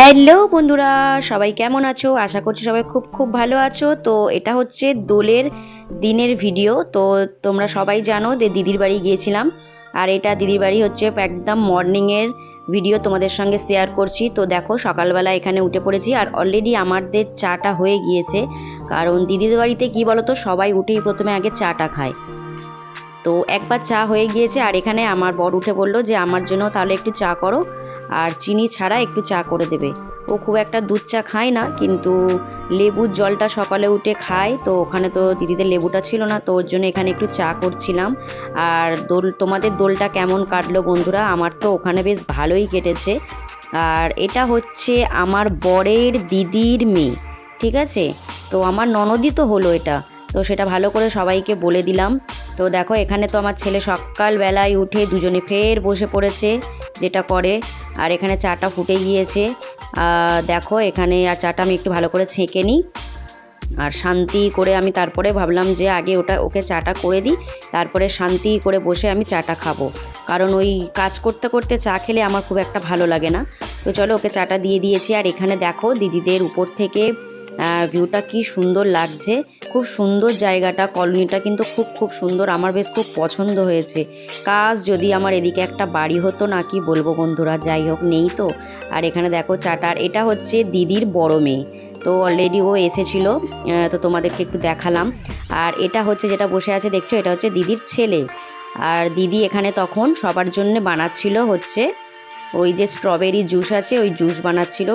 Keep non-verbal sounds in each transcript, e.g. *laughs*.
Hello বন্ধুরা, সবাই কেমন আছো? আশা করছি সবাই খুব খুব ভালো আছো। তো এটা হচ্ছে দোলের দিনের ভিডিও। তো তোমরা সবাই জানো যে দিদির বাড়ি গিয়েছিলাম। আর এটা দিদির বাড়ি হচ্ছে একদম মর্নিংয়ের ভিডিও তোমাদের সঙ্গে শেয়ার করছি। তো দেখো, সকালবেলা এখানে উঠে পড়েছি আর অলরেডি আমাদের চাটা হয়ে গিয়েছে। কারণ দিদির বাড়িতে কি বলতো, সবাই উঠেই প্রথমে আগে চাটা খায়। তো একবার চা হয়ে গিয়েছে আর এখানে আমার বর উঠে বলল যে, আমার জন্য তাহলে একটু চা করো। আর চিনি ছাড়া একটু চা করে দেবে। ও খুব একটা দুধ চা খায় না, কিন্তু লেবুর জলটা সকালে উঠে খায়। তো ওখানে তো দিদিদের লেবুটা ছিল না, তো ওর জন্য এখানে একটু চা করছিলাম। আর দোল, তোমাদের দোলটা কেমন কাটলো বন্ধুরা? আমার তো ওখানে বেশ ভালোই কেটেছে। আর এটা হচ্ছে আমার বরের দিদির মেয়ে, ঠিক আছে? তো আমার ননদই তো হলো এটা। তো সেটা ভালো করে সবাইকে বলে দিলাম। তো দেখো, এখানে তো আমার ছেলে সকালবেলায় উঠে দুজনে ফের বসে পড়েছে। যেটা করে। আর এখানে চাটা ফুটে গিয়েছে। দেখো, এখানে আর চাটা আমি একটু ভালো করে ছেঁকে নিই। আর শান্তি করে আমি তারপরে ভাবলাম যে আগে ওটা, ওকে চাটা করে দিই। তারপরে শান্তি করে বসে আমি চাটা খাব। কারণ ওই কাজ করতে করতে চা খেলে আমার খুব একটা ভালো লাগে না। তো চলো, ওকে চাটা দিয়ে দিয়েছি। আর এখানে দেখো, দিদিদের উপর থেকে ভিউটা কি সুন্দর লাগছে। খুব সুন্দর জায়গাটা, কলোনিটা কিন্তু খুব খুব সুন্দর। আমার বেশ খুব পছন্দ হয়েছে। কাজ যদি আমার এদিকে একটা বাড়ি হতো না, কি বলব বন্ধুরা? যাই হোক, নেই তো। আর এখানে দেখো চাটার, এটা হচ্ছে দিদির বড় মেয়ে। তো অলরেডি ও এসেছিল তো তোমাদেরকে একটু দেখালাম। আর এটা হচ্ছে যেটা বসে আছে, দেখছ? এটা হচ্ছে দিদির ছেলে। আর দিদি এখানে তখন সবার জন্য বানাচ্ছিল হচ্ছে ওই যে স্ট্রবেরি জুস আছে, ওই জুস বানাচ্ছিল।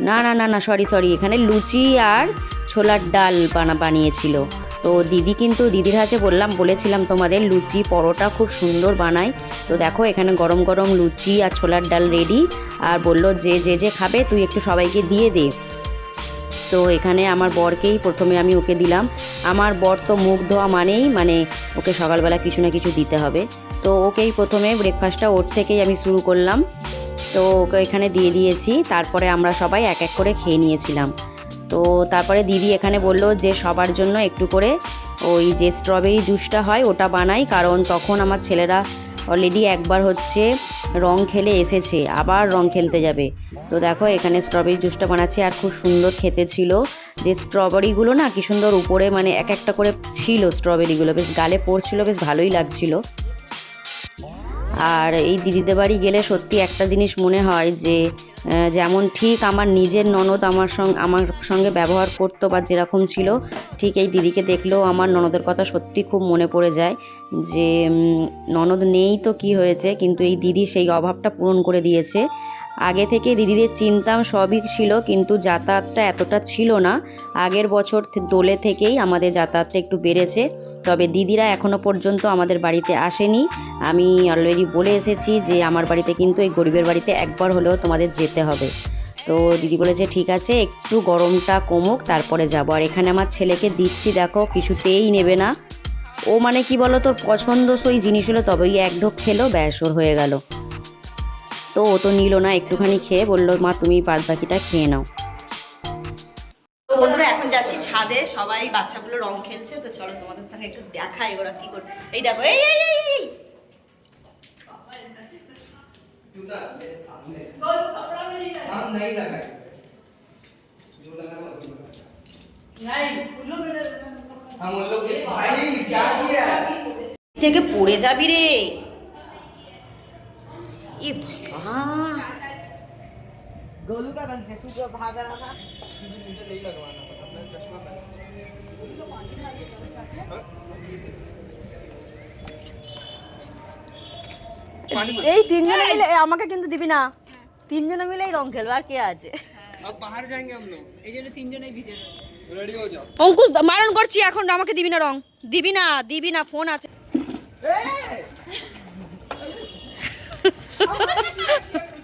না না না না সরি সরি এখানে লুচি আর ছোলার ডাল বানা, বানিয়েছিল। তো দিদি কিন্তু, দিদির হাতে বললাম, বলেছিলাম তোমাদের লুচি পরোটা খুব সুন্দর বানায়। তো দেখো, এখানে গরম গরম লুচি আর ছোলার ডাল রেডি আর বলল, যে যে যে খাবে, তুই একটু সবাইকে দিয়ে দে। তো এখানে আমার বরকেই প্রথমে আমি ওকে দিলাম। আমার বর তো মুখ ধোয়া মানেই মানে ওকে সকালবেলা কিছু না কিছু দিতে হবে। তো ওকেই প্রথমে ব্রেকফাস্টটা ওর থেকেই আমি শুরু করলাম। তো ওকে এখানে দিয়ে দিয়েছি, তারপরে আমরা সবাই এক এক করে খেয়ে নিয়েছিলাম। তো তারপরে দিদি এখানে বলল যে সবার জন্য একটু করে ওই যে স্ট্রবেরি জুসটা হয় ওটা বানাই, কারণ তখন আমার ছেলেরা অলরেডি একবার হচ্ছে রং খেলে এসেছে, আবার রং খেলতে যাবে। তো দেখো এখানে স্ট্রবেরি জুসটা বানাচ্ছি, আর খুব সুন্দর খেতে ছিল। যে স্ট্রবেরিগুলো না কি সুন্দর উপরে মানে এক একটা করে ছিল স্ট্রবেরিগুলো বেশ গালে পড়ছিল, বেশ ভালোই লাগছিল। আর এই দিদিদের বাড়ি গেলে সত্যি একটা জিনিস মনে হয় যে যেমন ঠিক আমার নিজের ননদ আমার সঙ্গে আমার সঙ্গে ব্যবহার করতো বা যেরকম ছিল, ঠিক এই দিদিকে দেখলেও আমার ননদের কথা সত্যি খুব মনে পড়ে যায় যে ননদ নেই তো কি হয়েছে, কিন্তু এই দিদি সেই অভাবটা পূরণ করে দিয়েছে। আগে থেকে দিদিদের চিন্তাম সবই ছিল, কিন্তু যাতায়াতটা এতটা ছিল না। আগের বছর দোলে থেকেই আমাদের যাতায়াতটা একটু বেড়েছে। তবে দিদিরা এখনও পর্যন্ত আমাদের বাড়িতে আসেনি। আমি অলরেডি বলে এসেছি যে আমার বাড়িতে কিন্তু এই গরিবের বাড়িতে একবার হলেও তোমাদের যেতে হবে। তো দিদি বলেছে, ঠিক আছে, একটু গরমটা কমুক, তারপরে যাব। আর এখানে আমার ছেলেকে দিচ্ছি, দেখো, কিছুতেই নেবে না। ও মানে কি বলো তোর পছন্দসই জিনিস হলো, তবেই এক ঢোক খেলো, ব্যাস, ওর হয়ে গেল। তো ও তো নিল না, একটুখানি খেয়ে বলল, মা, তুমি বাদ বাকিটা খেয়ে নাও। বন্ধুরা এখন যাচ্ছি ছাদে। সবাই বাচ্চাগুলো রং খেলছে তো চলো তোমাদের সঙ্গে একটু দেখাই ওরা কি করবে এই দেখো এই এই এই থেকে পড়ে যাবি রে। এ ভাগা गोलू का गन है जो भाग रहा था मुझे नहीं लगवाना पता अपना चश्मा पहन এই তিনজনে মিলে এ, আমাকে কিন্তু দিবি না তিনজনে মিলেই রং খেলবে আর কে আছে अब बाहर जाएंगे हम लोग रेडी हो जाओ অঙ্কুশ মারণ করছি এখন আমাকে দিবি না রং দিবি না দিবি না ফোন আছে *laughs*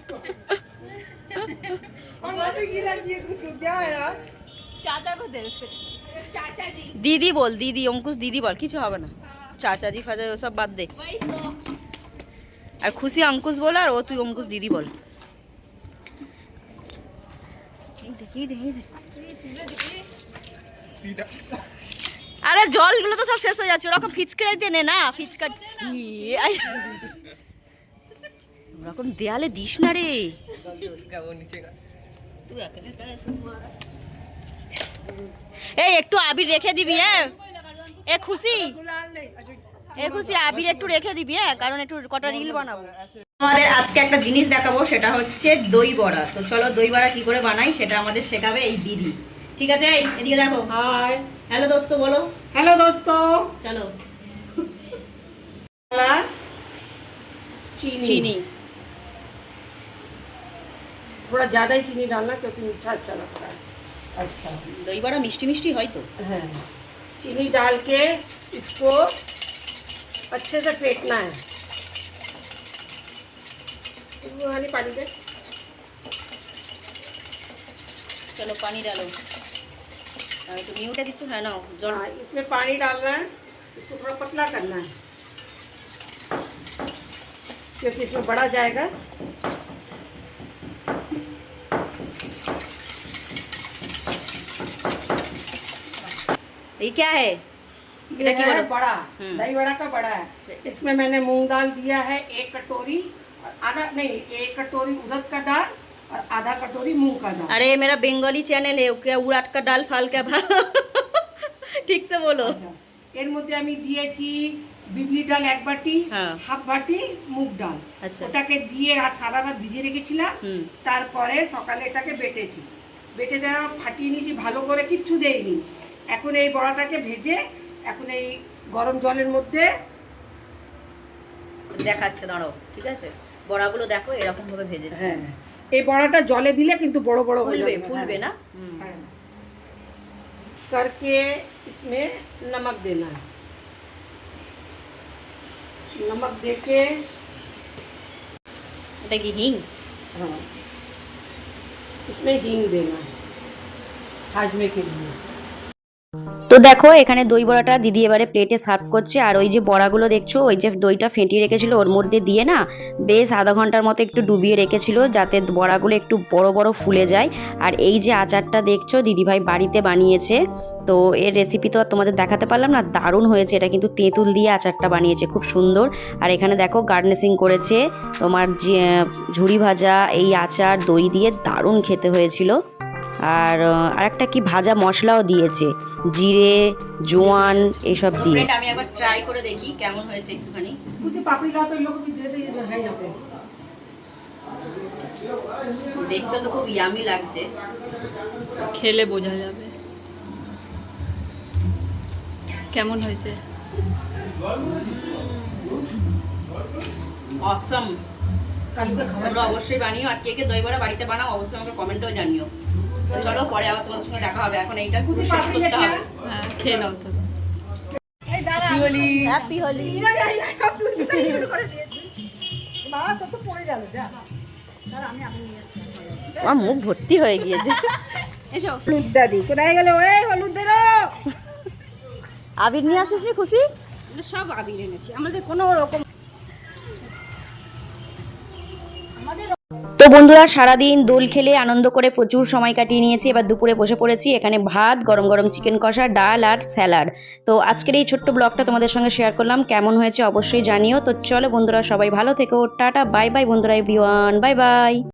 দিদি বল দিদি অঙ্কুশ দিদি বল কিছু হবে না। চাচাজি ফাজা ওসব বাদ দে। আর খুশি অঙ্কুশ বল আর ও তুই অঙ্কুশ দিদি বল। আরে জলগুলো তো সব শেষ হয়ে যাচ্ছে ওরকম ফিচকারি দিয়ে নে না ফিচকার ইয়ে, ওরকম দেয়ালে দিস না রে। এই একটু আবির রেখে দিবি হ্যাঁ? এ খুশি? এ খুশি আবির একটু রেখে দিবি হ্যাঁ? কারণ একটু কটা রিল বানাবো। আমাদের আজকে একটা জিনিস দেখাবো সেটা হচ্ছে দই বড়া। তো চলো দই বড়া কি করে বানাই সেটা আমাদের শেখাবে এই দিদি। ঠিক আছে? এদিকে দেখো। হাই। হ্যালো দোস্ত বলো। হ্যালো দোস্ত। চলো। চিনি। थोड़ा ज़्यादा ही चीनी डालना क्योंकि मीठा अच्छा लगता है। अच्छा तो दही बड़ा मिष्टी मिष्टी है तो? हाँ। चीनी डाल के इसको अच्छे से फेंटना है। पानी दे। चलो पानी डालो। तो दिखो है ना जो हाँ इसमें पानी डालना है। इसको थोड़ा पतला करना है। क्योंकि इसमें बड़ा जाएगा। ये क्या है ये এটা কি है বলো बड़ा हम्म। दही बड़ा का बड़ा है इसमें मैंने मूंग दाल दिया है एक कटोरी और आधा नहीं एक कटोरी उड़द का दाल और आधा कटोरी मूंग का दाल अरे मेरा बंगाली चैनल है क्या उड़ाट का डाल फाल का भा ঠিক সে বলো আচ্ছা, এর মধ্যে আমি দিয়েছি বিবলি ডাল এক বাটি হ্যাঁ। হাফ বাটি মুগ ডাল আচ্ছা। ওটাকে দিয়ে আজ সারা রাত ভিজিয়ে রেখেছিলাম হুম। তারপরে সকালে এটাকে বেটেছি বেটে দেওয়া ফাটিয়ে নিয়েছি ভালো করে কিচ্ছু দেইনি এখন এই বড়াটাকে ভেজে এখন এই গরম জলের মধ্যে দেখাচ্ছে দাঁড়াও ঠিক আছে বড়াগুলো দেখো এরকম ভাবে ভেজেছে হ্যাঁ এই বড়াটা জলে দিলে কিন্তু বড় বড় হয়ে ফুলবে যাবে ফুলবে হ্যাঁ। না হুম। हाँ। करके इसमें नमक देना है नमक देके এটা কি হিং हाँ इसमें हींग देना है हाजमे के लिए তো দেখো, এখানে দই বড়াটা দিদি এবারে প্লেটে সার্ভ করছে, আর ওই যে বড়াগুলো দেখছ, ওই যে দইটা ফেটিয়ে রেখেছিল ওর মধ্যে দিয়ে না, বেশ আধা ঘণ্টার মতো একটু ডুবিয়ে রেখেছিল, যাতে বড়াগুলো একটু বড় বড় ফুলে যায়। আর এই যে আচারটা দেখছ, দিদিভাই বাড়িতে বানিয়েছে, তো এর রেসিপি তো আর তোমাদের দেখাতে পারলাম না, দারুণ হয়েছে, এটা কিন্তু তেঁতুল দিয়ে আচারটা বানিয়েছে, খুব সুন্দর। আর এখানে দেখো গার্নিশিং করেছে, তোমার যে ঝুড়ি ভাজা, এই আচার, দই দিয়ে দারুণ খেতে হয়েছিল। আর আরেকটা কি ভাজা মশলাও দিয়েছে। জিরে জোয়ান এসব দিয়ে। আমি একবার ট্রাই করে দেখি কেমন হয়েছে একটুখানি। দেখতে তো খুব ইয়ামি লাগছে। খেলে বোঝা যাবে। কেমন হয়েছে? অসম তোমরা অবশ্যই বানিও আর কে কে দই বড়া বাড়িতে বানাও অবশ্যই আমাকে কমেন্টও জানিও। তো চলো পরে আবার তোমাদের সঙ্গে দেখা হবে। এখন এইটা খুশি শেষ করতে হবে। হ্যাঁ খেয়ে নাও। তো হ্যাপি হোলি আমার মুখ ভর্তি হয়ে গিয়েছে। হলুদ দাদি কোথায় গেলে? ওই হলুদ দেরো আবির নিয়ে আসিস খুশি? সব আবির এনেছি। আমাদের কোনো রকম তো বন্ধুরা, সারাদিন দোল খেলে আনন্দ করে প্রচুর সময় কাটিয়ে নিয়েছি। এবার দুপুরে বসে পড়েছি এখানে ভাত, গরম গরম চিকেন কষা, ডাল আর স্যালাড তো আজকের এই ছোট্ট ব্লগটা তোমাদের সঙ্গে শেয়ার করলাম। কেমন হয়েছে অবশ্যই জানিও। তো চলো বন্ধুরা, সবাই ভালো থেকো। টাটা বাই বাই বন্ধুরা এভরিওয়ান বাই বাই